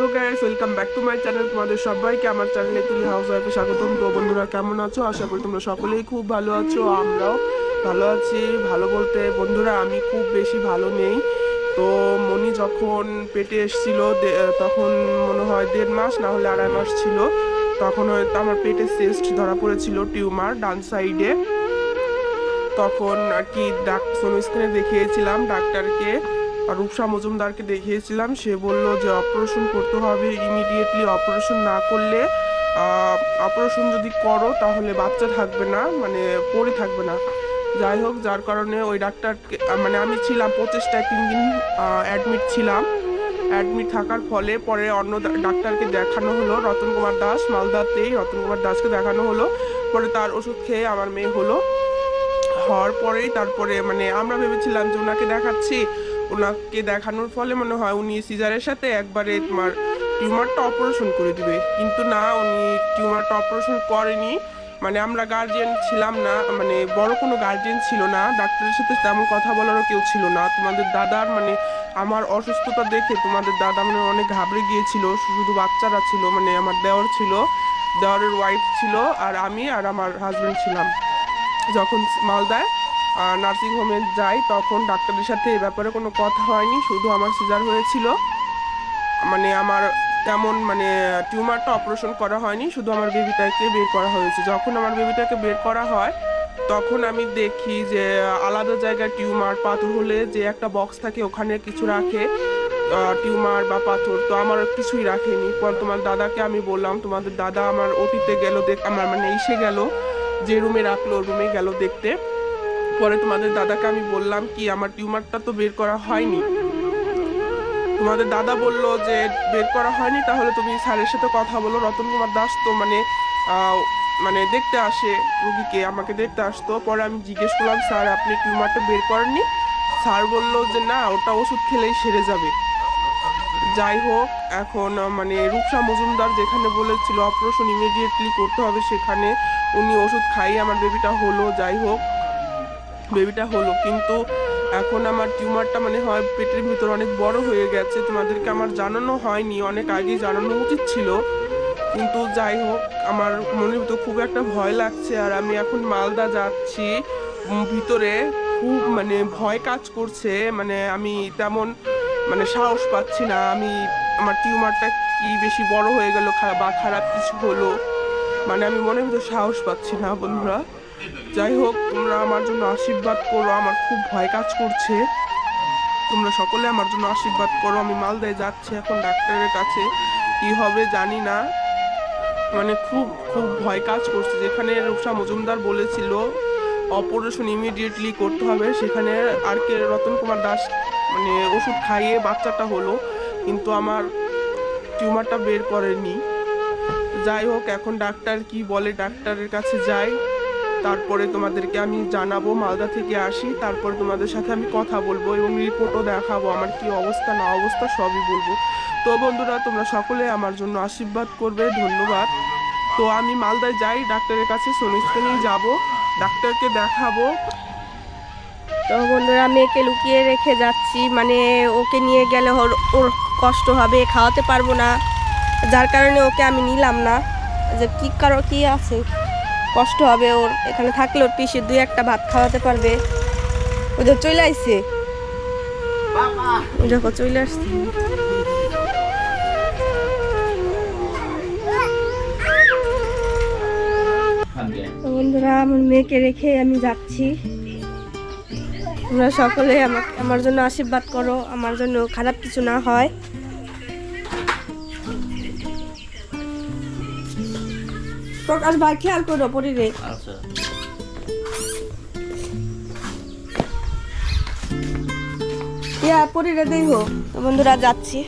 Hello guys welcome back to my channel তোমাদের সবাইকে আমার চ্যানেলে তুলি হাউস ওয়াইফে স্বাগতম। তো বন্ধুরা, কেমন আছো? আশা করি তোমরা সকলেই খুব ভালো আছো, আমরাও ভালো আছি। ভালো বলতে, বন্ধুরা, আমি খুব বেশি ভালো নেই। তো মনি যখন পেটে এসেছিল তখন মনে হয় দেড় মাস, না হলে আড়াই মাস ছিল। তখন হয়তো আমার পেটে সিস্ট ধরা পড়েছিল টিউমার ডান সাইডে তখন আর কি ডাক সোনো স্ক্রিনে দেখিয়েছিলাম, ডাক্তারকে। রূপসা মজুমদারকে দেখিয়েছিলাম, সে বলল যে অপারেশন করতে হবে ইমিডিয়েটলি অপারেশন না করলে অপারেশন যদি করো তাহলে বাচ্চা থাকবে না মানে পড়ে থাকবে না। যাই হোক, যার কারণে ওই ডাক্তারকে মানে আমি ছিলাম পঁচিশটায় তিন দিন অ্যাডমিট ছিলাম। অ্যাডমিট থাকার ফলে পরে অন্য ডাক্তারকে দেখানো হলো, রতন কুমার দাস, মালদাতেই রতন কুমার দাসকে দেখানো হলো। পরে তার ওষুধ খেয়ে আমার মেয়ে হলো। হওয়ার পরেই তারপরে মানে আমরা ভেবেছিলাম যে ওনাকে দেখাচ্ছি। ওনাকে দেখানোর ফলে মনে হয় উনি সিজারের সাথে একবারে তোমার টিউমারটা অপারেশন করে দিবে। কিন্তু না, উনি টিউমারটা অপারেশন করেনি। মানে আমরা গার্জিয়ান ছিলাম না মানে বড় কোনো গার্জিয়ান ছিল না। ডাক্তারের সাথে তেমন কথা বলারও কেউ ছিল না। তোমাদের দাদার মানে আমার অসুস্থতা দেখে তোমাদের দাদা মানে অনেক ঘাবড়ে গিয়েছিল। শুধু বাচ্চারা ছিল মানে আমার দেওর ছিল। দেওয়ারের ওয়াইফ ছিল, আর আমি আর আমার হাজবেন্ড ছিলাম। যখন মালদায় নার্সিং হোমে যাই, তখন ডাক্তারের সাথে এ ব্যাপারে কোনো কথা হয়নি, শুধু আমার সিজার হয়েছিল। মানে আমার তেমন মানে টিউমারটা অপারেশন করা হয়নি, শুধু আমার বেবিটাকে বের করা হয়েছে। যখন আমার বেবিটাকে বের করা হয়, তখন আমি দেখি যে, আলাদা জায়গায় টিউমার, পাথর হলে যে একটা বক্স থাকে, ওখানে কিছু রাখে টিউমার বা পাথর। তো আমার কিছুই রাখেনি। পর তোমার দাদাকে আমি বললাম, তোমাদের দাদা আমার ওটিতে গেল দেখ, আমার মানে এসে গেল, যে রুমে রাখল রুমে গেল দেখতে। পরে তোমাদের দাদাকে আমি বললাম কি, আমার টিউমারটা তো বের করা হয়নি। তোমাদের দাদা বলল যে, বের করা হয়নি, তাহলে তুমি স্যারের সাথে কথা বলো। রতন কুমার দাস তো মানে মানে দেখতে আসে, রুগীকে, আমাকে দেখতে আসতো। পরে আমি জিজ্ঞেস করলাম, স্যার, আপনি টিউমারটা বের করেননি? স্যার বলল যে, না, ওটা ওষুধ খেলেই সেরে যাবে। যাই হোক, এখন মানে রূপসা মজুমদার যেখানে বলেছিল, অপারেশন ইমিডিয়েটলি করতে হবে সেখানে উনি ওষুধ খাইয়ে আমার বেবিটা হলো। যাই হোক বেবিটা হলো। কিন্তু এখন আমার টিউমারটা মানে হয় পেটের ভিতর অনেক বড় হয়ে গেছে। তোমাদেরকে আমার জানানো হয়নি, অনেক আগেই জানানো উচিত ছিল। কিন্তু যাই হোক, আমার মনের ভিতর খুব একটা ভয় লাগছে আর আমি এখন মালদা যাচ্ছি। ভিতরে খুব মানে ভয় কাজ করছে। মানে আমি তেমন মানে সাহস পাচ্ছি না। আমি, আমার টিউমারটা কি বেশি বড় হয়ে গেল বা খারাপ কিছু হলো? মানে আমি মনের ভিতর সাহস পাচ্ছি না বন্ধুরা। যাই হোক তোমরা আমার জন্য আশীর্বাদ করো, আমার খুব ভয় কাজ করছে। তোমরা সকলে আমার জন্য আশীর্বাদ করো, আমি মালদায় যাচ্ছি এখন ডাক্তারের কাছে। কি হবে জানি না। মানে খুব খুব ভয় কাজ করছে। যেখানে রূপসা মজুমদার বলেছিল অপারেশন ইমিডিয়েটলি করতে হবে। সেখানে আর কে রতন কুমার দাস মানে ওষুধ খাইয়ে বাচ্চাটা হলো। কিন্তু আমার টিউমারটা বের করেনি। যাই হোক এখন ডাক্তার কি বলে, ডাক্তারের কাছে যাই। তারপরে তোমাদেরকে আমি জানাব, মালদা থেকে আসি, তারপর তোমাদের সাথে আমি কথা বলব এবং রিপোর্টও দেখাবো আমার কি অবস্থা, না অবস্থা সবই বলব। তো বন্ধুরা, তোমরা সকলে আমার জন্য আশীর্বাদ করবে, ধন্যবাদ। তো আমি মালদায় যাই, ডাক্তারের কাছে শনিস্থানেই যাব, ডাক্তারকে দেখাবো। তো বন্ধুরা, মেয়েকে লুকিয়ে রেখে যাচ্ছি মানে ওকে নিয়ে গেলে ওর ওর কষ্ট হবে, খাওয়াতে পারব না। যার কারণে ওকে আমি নিলাম না। যে কী কারও কী আছে? কষ্ট হবে ওর। এখানে থাকলে ওর পিসি দুই একটা ভাত খাওয়াতে পারবে। ও যে চলে আসছে ও দেখো চলে আসছে। বন্ধুরা, আমার মেয়েকে রেখে আমি যাচ্ছি। তোমরা সকলে আমাকে আমার জন্য আশীর্বাদ করো। আমার জন্য খারাপ কিছু না হয়। প্রকাশ ভাই খেয়াল করো পরিরে আচ্ছা। ইয়া দেই হো তো বন্ধুরা যাচ্ছি।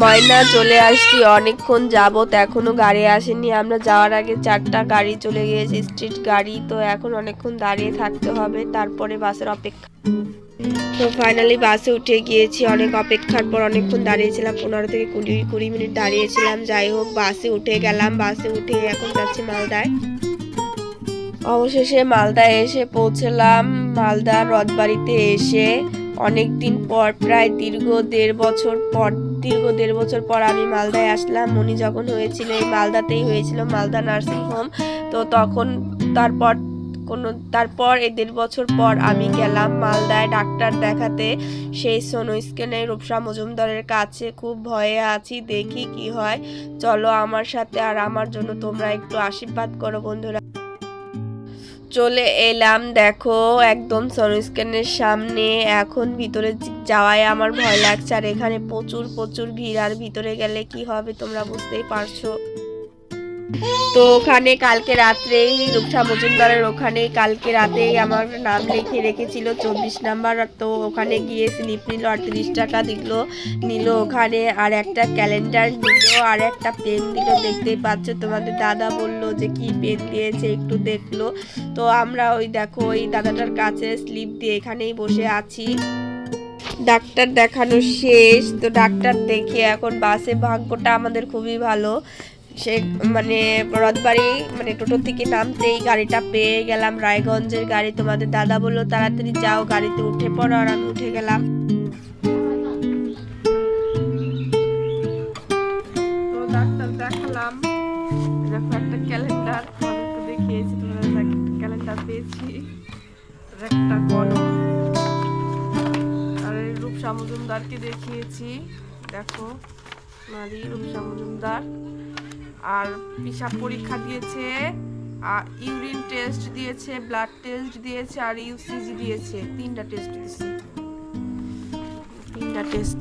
ময়না চলে আসছি। অনেকক্ষণ যাবত এখনও গাড়ি আসেনি। আমরা যাওয়ার আগে চারটা গাড়ি চলে গিয়েছে স্ট্রিট গাড়ি। তো এখন অনেকক্ষণ দাঁড়িয়ে থাকতে হবে। তারপরে বাসের অপেক্ষা। তো ফাইনালি বাসে উঠে গিয়েছি। অনেক অপেক্ষার পর অনেকক্ষণ দাঁড়িয়েছিলাম। পনেরো থেকে কুড়ি কুড়ি মিনিট দাঁড়িয়েছিলাম। যাই হোক, বাসে উঠে গেলাম। বাসে উঠে এখন যাচ্ছি মালদায়। অবশেষে মালদা এসে পৌঁছলাম। মালদা রথবাড়িতে এসে অনেক দিন পর, প্রায় দীর্ঘ দেড় বছর পর, দীর্ঘ দেড় বছর পর আমি মালদায় আসলাম। মনি যখন হয়েছিল, এই মালদাতেই হয়েছিল, মালদা নার্সিং হোম তো তখন তারপর কোনো, তারপর এই দেড় বছর পর আমি গেলাম মালদায় ডাক্তার দেখাতে। সেই সোনো স্ক্যানে রূপসা মজুমদারের কাছে খুব ভয়ে আছি, দেখি কি হয়। চলো আমার সাথে আর আমার জন্য তোমরা একটু আশীর্বাদ করো বন্ধুরা। চলে এলাম, দেখো একদম সনস্ক্যানের সামনে। এখন ভিতরে যাওয়ায় আমার ভয় লাগছে। আর এখানে প্রচুর প্রচুর ভিড়। আর ভিতরে গেলে কি হবে তোমরা বুঝতেই পারছ। তো ওখানে কালকে রাত্রেই রূপসা মজুমদারের ওখানে কালকে রাতেই আমার নাম লিখে রেখেছিল চব্বিশ নাম্বার তো ওখানে গিয়ে স্লিপ নিল আর তিরিশ টাকা দিল, নিল ওখানে, আর একটা ক্যালেন্ডার দিল আর একটা পেন দিল। দেখতেই পাচ্ছ, তোমাদের দাদা বলল যে কি পেন দিয়েছে, একটু দেখল। তো আমরা ওই দেখো, ওই দাদাটার কাছে স্লিপ দিয়ে এখানেই বসে আছি। ডাক্তার দেখানো শেষ, তো ডাক্তার দেখে এখন বাসে ভাগ্যটা আমাদের খুবই ভালো। সে মানে রথবাড়ি মানে টোটো থেকে নামতেই গাড়িটা পেয়ে গেলাম। রায়গঞ্জের গাড়ি, তোমাদের দাদা বলল, তাড়াতাড়ি যাও, গাড়িতে উঠে পড়ো। আর আমি উঠে গেলাম। দেখালাম। দেখো একটা ক্যালেন্ডার দেখিয়েছি, তোমাদের ক্যালেন্ডার পেয়েছি। একটা আর রূপসা মজুমদারকে দেখিয়েছি। দেখো রূপসা মজুমদার। আর পিসাব পরীক্ষা দিয়েছে আর ইউরিন টেস্ট দিয়েছে ব্লাড টেস্ট দিয়েছে আর ইউসিজি দিয়েছে। তিনটা টেস্ট দিয়েছে। তিনটা টেস্ট।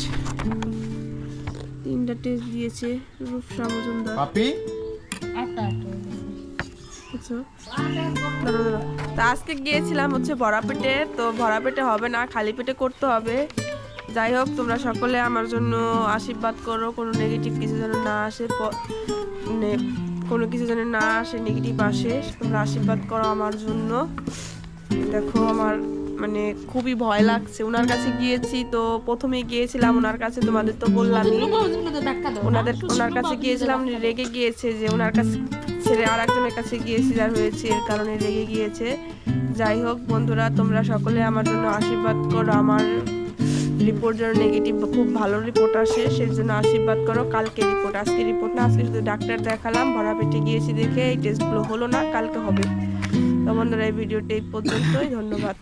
তিনটা টেস্ট দিয়েছে রূপসা মজুমদার। পাপি? আচ্ছা। তা আজকে গিয়েছিলাম হচ্ছে ভরা পেটে তো ভরা পেটে হবে না খালি পেটে করতে হবে। যাই হোক, তোমরা সকলে আমার জন্য আশীর্বাদ করো, কোনো নেগেটিভ কিছু যেন না আসে কোনো কিছু যেন না আসে নেগেটিভ আসে, তোমরা আশীর্বাদ করো আমার জন্য। দেখো, আমার মানে খুবই ভয় লাগছে। ওনার কাছে গিয়েছি তো প্রথমে গিয়েছিলাম ওনার কাছে তোমাদের তো বললামই। ওনাদের ওনার কাছে গিয়েছিলাম রেগে গিয়েছে যে ওনার কাছে ছেড়ে আর একজনের কাছে গিয়েছি, যার হয়েছে, এর কারণে রেগে গিয়েছে। যাই হোক, বন্ধুরা, তোমরা সকলে আমার জন্য আশীর্বাদ করো, আমার রিপোর্ট যেন নেগেটিভ খুব ভালো রিপোর্ট আসে, সেই জন্য আশীর্বাদ করো। কালকে রিপোর্ট আজকে রিপোর্ট না, আজকে শুধু ডাক্তার দেখালাম ভরা পেটে গিয়েছি দেখে এই টেস্টগুলো হলো না, কালকে হবে। তো বন্ধুরা, এই ভিডিওটি এই পর্যন্তই, ধন্যবাদ।